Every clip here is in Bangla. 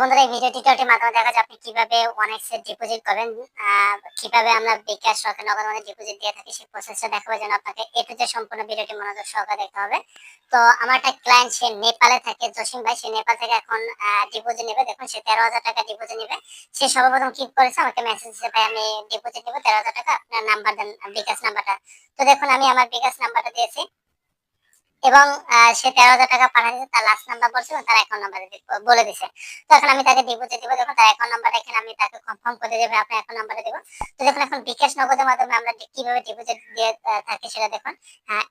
বন্ধুরা, এই ভিডিও টিউটোরিয়ালটির মাধ্যমে দেখা যায় আপনি কীভাবে অনেক সেট ডিপোজিট করবেন কীভাবে আমরা বিকাশ রকেট নগদ মানে ডিপোজিট দিয়ে থাকি সেই প্রসেসটা দেখাবার জন্য আপনাকে এ টু জেড সম্পূর্ণ ভিডিওটি মনোযোগ সহকারে দেখতে হবে। তো আমার একটা ক্লায়েন্ট সে নেপালে থাকে, জসিম ভাই, সে নেপাল থেকে এখন ডিপোজিট নেবে। দেখুন, সে তেরো হাজার টাকা ডিপোজিট নেবে। সে সর্বপ্রথম কি করেছে? আমাকে মেসেজ দিচ্ছে ভাই, আমি ডিপোজিট নেব, তেরো হাজার টাকা, আপনার নাম্বার দেন, বিকাশ নাম্বারটা তো দেখুন, আমি আমার বিকাশ নাম্বারটা দিয়েছি। এবং সে তেরো হাজার টাকা পাঠিয়েছে তার লাস্ট নাম্বার বলছে তার অ্যাকাউন্ট নাম্বার বলে দিছে। তো এখন আমি তাকে ডিপোজিট দিব দেখুন তার অ্যাকাউন্ট নাম্বারটা এখানে আমি তাকে কনফার্ম করে দেবে আপনার অ্যাকাউন্ট নাম্বারটা দেবো তো দেখুন, এখন বিকাশ নগদের মাধ্যমে আমরা কীভাবে ডিপোজিট দিয়ে থাকি সেটা দেখুন।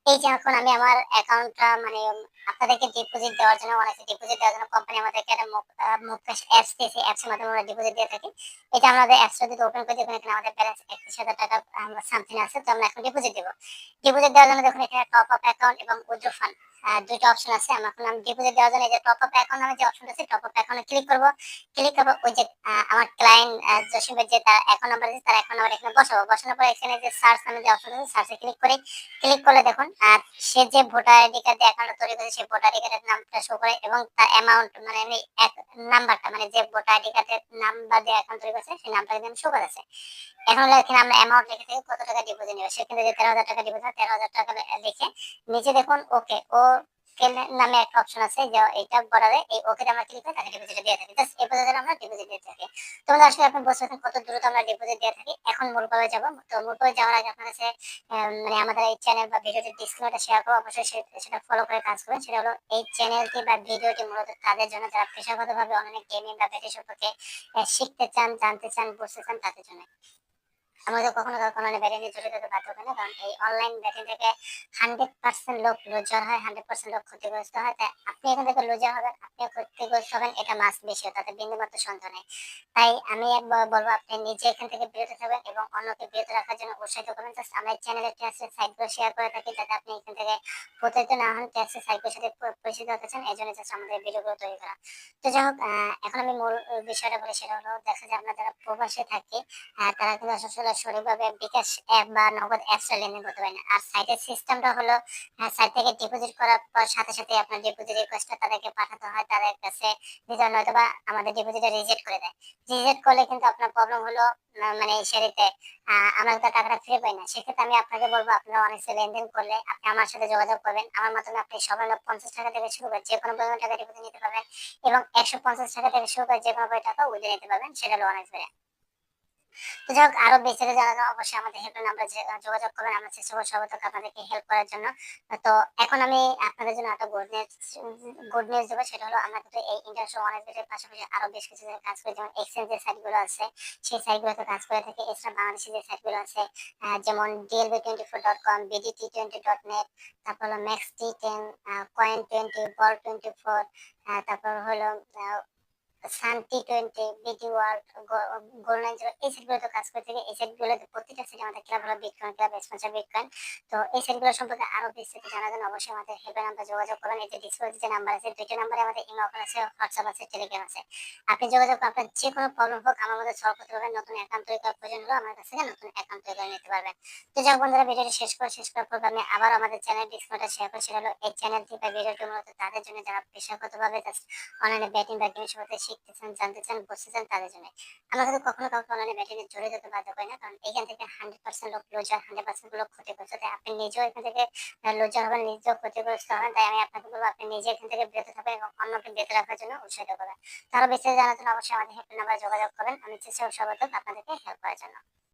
এই যে এখন আমি আমার অ্যাকাউন্টটা মানে আপনাদেরকে ডিপোজিট দেওয়ার জন্য, অনেকে ডিপোজিট দেওয়ার জন্য কোম্পানি আমাদেরকে একটা মুকেশ অ্যাপস দিয়েছে অ্যাপসের মাধ্যমে আমরা ডিপোজিট দিয়ে থাকি। এটা আমাদের অ্যাপসটা যদি ওপেন করে দেখুন এখানে আমাদের ব্যালেন্স একত্রিশ হাজার টাকা সামথিং আছে, তো আমরা এখন ডিপোজিট দেবো। ডিপোজিট দেওয়ার জন্য দেখুন, এখানে টপ আপ অ্যাকাউন্ট এবং উইথড্র fan. দুইটা অপশন আছে। আমরা আমি ডিপোজিট দেওয়ার জন্য এই যে টপ আপ অ্যাকাউন্ট নামে যে অপশন আছে টপ আপ অ্যাকাউন্টে ক্লিক করব। ক্লিক করব ওই যে আমার ক্লায়েন্ট জসিমের যে তার অ্যাকাউন্ট নাম্বার আছে তার অ্যাকাউন্ট নাম্বার এখানে বসাবো। বসানোর পরে এখানে যে সার্চ নামে যে অপশন আছে সার্চে ক্লিক করে। ক্লিক করলে দেখুন আহ, সে যে ভোটার আইডি কার্ড দিয়ে অ্যাকাউন্ট তৈরি করেছে সেই ভোটার আইডি কার্ডের নামটা শো করে এবং তার অ্যামাউন্ট মানে আমি নাম্বারটা মানে যে ভোটার আইডি কার্ডের নাম্বার দিয়ে অ্যাকাউন্ট তৈরি করেছে সেই নামটা কিন্তু শো করেছে। এখন এখানে আমরা অ্যামাউন্ট লিখে থাকি কত টাকা ডিপোজিট নেবে? সেখানে যে তেরো হাজার টাকা ডিপোজিট তেরো হাজার টাকা লিখে নিচে দেখুন ওকে ও কেলেন নামে একটা অপশন আছে যে এটা এই ওকে আমরা ক্লিক করে তাকে ডিপোজিট দিয়ে থাকি। জাস্ট এই আমরা ডিপোজিট দিয়ে থাকি। তোমরা আসলে আপনি কত দ্রুত আমরা ডিপোজিট দিয়ে থাকি। এখন মূল পর্বে তো মূল পর্বে যাওয়ার আগে আপনার কাছে মানে আমাদের এই চ্যানেল বা ভিডিওটি ডিসক্রিপশনটা শেয়ার করব। অবশ্যই সেটা ফলো করে কাজ করবেন। সেটা হলো এই চ্যানেলটি বা ভিডিওটি মূলত তাদের জন্য। যারা পেশাগতভাবে অনলাইন গেমিং বা ব্যাটারি সম্পর্কে শিখতে চান, জানতে চান, বুঝতে চান তাদের জন্য। আমাদের কখনো কাউকে অনলাইন ব্যাটিং এ জড়িত হতে বাধ্য না, কারণ এই অনলাইন ব্যাটিং থেকে হান্ড্রেড পার্সেন্ট লোক লুজার হয় হান্ড্রেড পার্সেন্ট লোক ক্ষতিগ্রস্ত হয়, তাই আপনি এখান থেকে লুজার হবেন আপনিও ক্ষতিগ্রস্ত হবেন, এটা মাস বেশি তাতে বিন্দুমাত্র সন্দেহ নেই। তাই আমি একবার বলব, আপনি নিজে এখান থেকে বিরত থাকবেন এবং অন্যকে বিরত রাখার জন্য উৎসাহিত করবেন। জাস্ট আমরা চ্যানেলের ট্যাক্সের সাইটগুলো শেয়ার করে থাকি, যাতে আপনি এখান থেকে প্রতারিত না হন ট্যাক্সের সাইটগুলোর সাথে পরিচিত হতে চান এই জন্য জাস্ট আমাদের ভিডিওগুলো তৈরি করা। তো যাই হোক এখন আমি মূল বিষয়টা বলি, সেটা হলো, দেখা যায় আমরা যারা প্রবাসে থাকি তারা কিন্তু আসলে সঠিকভাবে বিকাশ অ্যাপ বা নগদ অ্যাপসটা লেনদেন করতে পারে না। আর সাইটের সিস্টেমটা হলো সাইট থেকে ডিপোজিট করার পর সাথে সাথে আপনার ডিপোজিট রিকোয়েস্টটা তাদেরকে পাঠাতে হয়। তাদের কাছে দিতে নয়তো বা আমাদের ডিপোজিটটা রিজেক্ট করে দেয়। রিজেক্ট করলে কিন্তু আপনার প্রবলেম হলো মানে সেরিতে আমরা তো টাকাটা ফিরে পাই না। সেক্ষেত্রে আমি আপনাকে বলব, আপনারা অনেক লেনদেন করলে আপনি আমার সাথে যোগাযোগ করবেন। আমার মাধ্যমে আপনি সর্বনিম্ন পঞ্চাশ টাকা থেকে শুরু করে যে কোনো পরিমাণ টাকা ডিপোজিট নিতে পারবেন এবং একশো পঞ্চাশ টাকা থেকে শুরু করে যে কোনো টাকা উঠে নিতে পারবেন, সেটা হলো অনেক যাই হোক, আরও বিস্তারিত জানার জন্য অবশ্যই আমাদের হেল্পলাইন নাম্বার যোগাযোগ করবেন, আমরা চেষ্টা করব সর্বতক আপনাদেরকে হেল্প করার জন্য। তো এখন আমি আপনাদের জন্য একটা গুড নিউজ গুড নিউজ দেবো, সেটা হলো আমরা কিন্তু এই ইন্টারন্যাশনাল অনেক বেটের পাশাপাশি আরও বেশ কিছু কাজ করি, যেমন এক্সচেঞ্জ যে সাইটগুলো আছে, সেই সাইটগুলোতে কাজ করে থাকি। এছাড়া বাংলাদেশি যে সাইটগুলো আছে যেমন DLB twenty four dot com BDT twenty dot net তারপর হলো max T ten coin twenty ball twenty four তারপর হলো টি টোয়েন্টি বিটি ওয়ার্ল্ড এই সেটগুলোতে কাজ করে থাকে। এই সেটগুলোতে প্রত্যেকটা সেট আমাদের ক্লাব হলো বিটকয়েন ক্লাব বিটকয়েন তো এই সেটগুলো সম্পর্কে বিস্তারিত জানার জন্য অবশ্যই আমাদের হেল্পের নাম্বার যোগাযোগ করবেন। এই যে যে নাম্বার আছে, দুইটা নাম্বারে আমাদের ইমেল আছে হোয়াটসঅ্যাপ আছে টেলিগ্রাম আছে। আপনি যোগাযোগ আপনার যে কোনো প্রবলেম হোক, আমার মধ্যে সলভ করতে পারবেন। নতুন অ্যাকাউন্ট তৈরি করার প্রয়োজন হলো আমার কাছ থেকে নতুন অ্যাকাউন্ট তৈরি করে নিতে পারবেন। তো যাই বন্ধুরা, ভিডিওটি শেষ করে শেষ করার পর আমি আবার আমাদের চ্যানেল ডিসপ্লেটা শেয়ার করে। সেটা হলো এই চ্যানেলটি বা ভিডিওটি মূলত তাদের জন্য যারা পেশাগতভাবে অনলাইনে ব্যাটিং বা সম্পর্কে শিখতে চান জানতে চান বসতে চান তাদের জন্য। আমরা কিন্তু কখনো কাউকে অনলাইনে ব্যাটিং জড়িয়ে যেতে বাধ্য করি না, কারণ এখান থেকে হান্ড্রেড পার্সেন্ট লোক লোজার হান্ড্রেড পার্সেন্ট লোক ক্ষতিগ্রস্ত। তাই আপনি নিজেও এখান থেকে লোজার হবেন, নিজেও ক্ষতিগ্রস্ত হবেন। তাই আমি আপনাকে বলব, আপনি নিজে এখান থেকে বিরত থাকবেন এবং অন্যকে বিরত রাখার জন্য উৎসাহিত করবেন। তারও বিস্তারিত জানার জন্য অবশ্যই আমাদের হেল্প নাম্বার যোগাযোগ করবেন। আমি চেষ্টা করব আপনাদেরকে হেল্প করার জন্য।